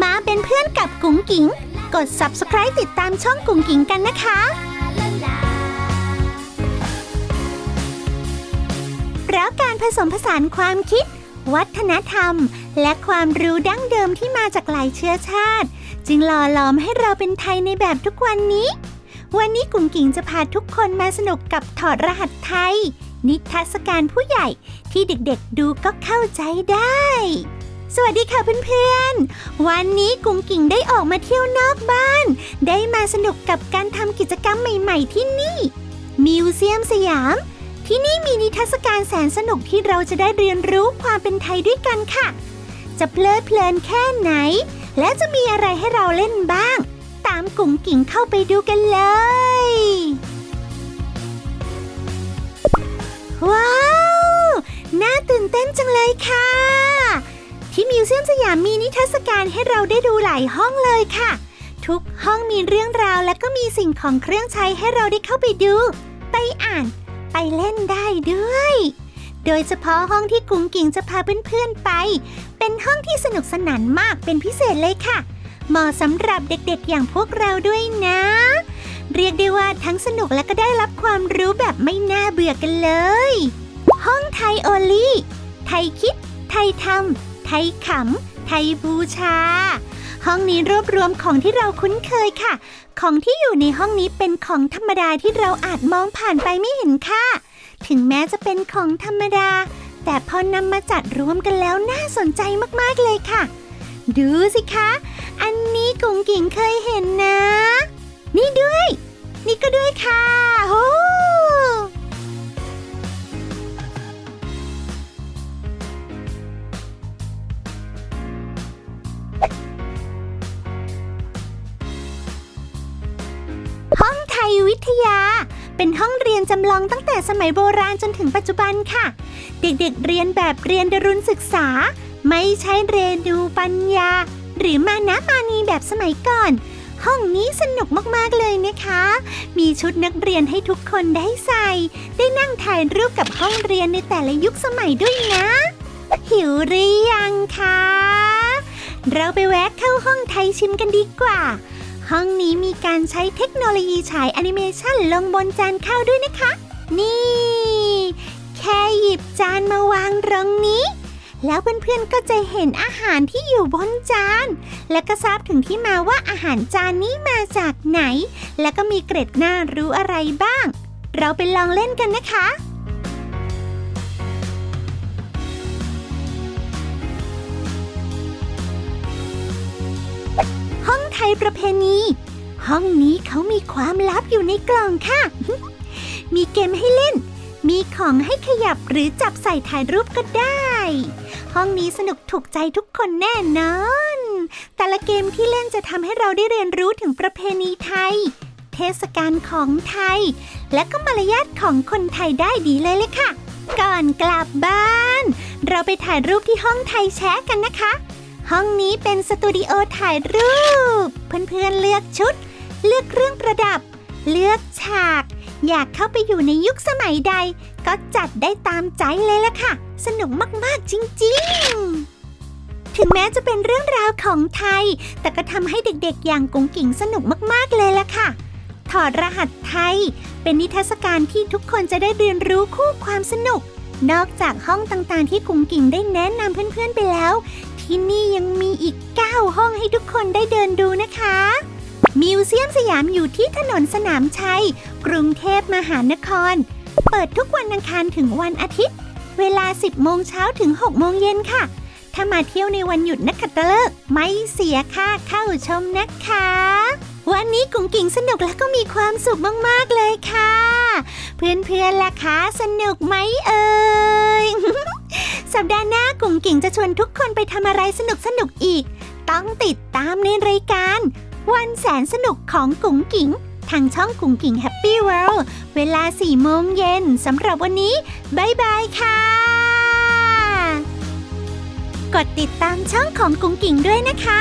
มาเป็นเพื่อนกับกุ๋งกิ๋ง กด subscribe ติดตามช่องกุ๋งกิ๋งกันนะคะเพราะการผสมผสานความคิด วัฒนธรรม และความรู้ดั้งเดิมที่มาจากหลายเชื้อชาติ จึงหล่อหลอมให้เราเป็นไทยในแบบทุกวันนี้ วันนี้กุ๋งกิ๋งจะพาทุกคนมาสนุกกับถอดรหัสไทย นิทรรศการผู้ใหญ่ที่เด็กๆดูก็เข้าใจได้ สวัสดีค่ะเพื่อนๆ วันนี้กุ๋งกิ๋งได้ออกมาเที่ยวนอกบ้าน ได้มาสนุกกับการทำกิจกรรมใหม่ๆที่นี่ มิวเซียมสยาม ที่นี่มีนิทรรศการแสนสนุกที่เราจะได้เรียนรู้ความเป็นไทยด้วยกันค่ะ จะเพลิดเพลินแค่ไหน และจะมีอะไรให้เราเล่นบ้าง ตามกุ๋งกิ๋งเข้าไปดูกันเลย ว้าว น่าตื่นเต้นจังเลยค่ะ ที่มิวเซียมสยามมีนิทรรศการให้เราได้ดูหลายห้องเลยค่ะ ทุกห้องมีเรื่องราวและก็มีสิ่งของเครื่องใช้ให้เราได้เข้าไปดู ไปอ่าน ไปเล่นได้ด้วย โดยเฉพาะห้องที่กุ้งกิ่งจะพาเพื่อนๆไป เป็นห้องที่สนุกสนานมากเป็นพิเศษเลยค่ะ เหมาะสำหรับเด็กๆอย่างพวกเราด้วยนะ เรียกได้ว่าทั้งสนุกและก็ได้รับความรู้แบบไม่น่าเบื่อกันเลย ห้องไทยโอลี่ไทยคิด ไทยทำ ยขำ ไทยบูชา ห้องนี้รวบรวมของที่เราคุ้นเคยค่ะ ของที่อยู่ในห้องนี้เป็นของธรรมดาที่เราอาจมองผ่านไปไม่เห็นค่ะ ถึงแม้จะเป็นของธรรมดา แต่พอนำมาจัดรวมกันแล้วน่าสนใจมากๆเลยค่ะ ดูสิคะ อันนี้กุ้งกิ่งเคยเห็นนะ ยวิทยา เป็นห้องเรียนจำลองตั้งแต่สมัยโบราณจนถึงปัจจุบันค่ะ เด็กๆเรียนแบบเรียนดรุณศึกษา ไม่ใช่เรียนดูปัญญา หรือมานะมานีแบบสมัยก่อน ห้องนี้สนุกมากๆเลยนะคะ มีชุดนักเรียนให้ทุกคนได้ใส่ ได้นั่งถ่ายรูปกับห้องเรียนในแต่ละยุคสมัยด้วยนะ หิวหรือยังคะเราไปแวะเข้าห้องไทยชิมกันดีกว่า ห้องนี้มีการใช้เทคโนโลยีฉายแอนิเมชันลงบนจานข้าวด้วยนะคะ นี่ แค่หยิบจานมาวางตรงนี้ แล้วเพื่อนๆก็จะเห็นอาหารที่อยู่บนจาน และก็ทราบถึงที่มาว่าอาหารจานนี้มาจากไหน และก็มีเกร็ดน่ารู้อะไรบ้าง เราไปลองเล่นกันนะคะ ยประเพณี ห้องนี้เขามีความลับอยู่ในกล่องค่ะ มีเกมให้เล่น มีของให้ขยับหรือจับใส่ถ่ายรูปก็ได้ ห้องนี้สนุกถูกใจทุกคนแน่นอน แต่ละเกมที่เล่นจะทำให้เราได้เรียนรู้ถึงประเพณีไทย เทศกาลของไทย และก็มารยาทของคนไทยได้ดีเลยเลยค่ะ ก่อนกลับบ้าน เราไปถ่ายรูปที่ห้องไทยแชะกันนะคะ ห้องนี้เป็นสตูดิโอถ่ายรูป เพื่อนๆเลือกชุด เลือกเครื่องประดับ เลือกฉาก อยากเข้าไปอยู่ในยุคสมัยใด ก็จัดได้ตามใจเลยล่ะค่ะ สนุกมากๆจริงๆ ถึงแม้จะเป็นเรื่องราวของไทย แต่ก็ทำให้เด็กๆ อย่างกุ้งกิ่งสนุกมากๆเลยล่ะค่ะ ถอดรหัสไทย เป็นนิทรรศการที่ทุกคนจะได้เรียนรู้คู่ความสนุกนอกจากห้องต่างๆที่กุ้งกิ่งได้แนะนำเพื่อนๆไปแล้ว ที่นี่ยังมีอีก 9 ห้องให้ทุกคนได้เดินดูนะคะ มิวเซียมสยามอยู่ที่ถนนสนามชัย กรุงเทพมหานคร เปิดทุกวันอังคารถึงวันอาทิตย์ เวลา 10 โมงเช้าถึง 6 โมงเย็นค่ะ ถ้ามาเที่ยวในวันหยุดนักขัตฤกษ์ไม่เสียค่าเข้าชมนะคะ วันนี้กุ้งกิ่งสนุกและก็มีความสุขมากๆเลยค่ะ เพื่อนๆล่ะคะสนุกไหมเอ่ย สัปดาห์หน้ากุ้งกิ่งจะชวนทุกคนไปทำอะไรสนุกสนุกอีก ต้องติดตามในรายการ วันแสนสนุกของกุ้งกิ่ง ทางช่องกุ้งกิ่งแฮปปี้เวิลด์เวลา4โมงเย็นสำหรับวันนี้บายบายค่ะ กดติดตามช่องของกุ้งกิ่งด้วยนะคะ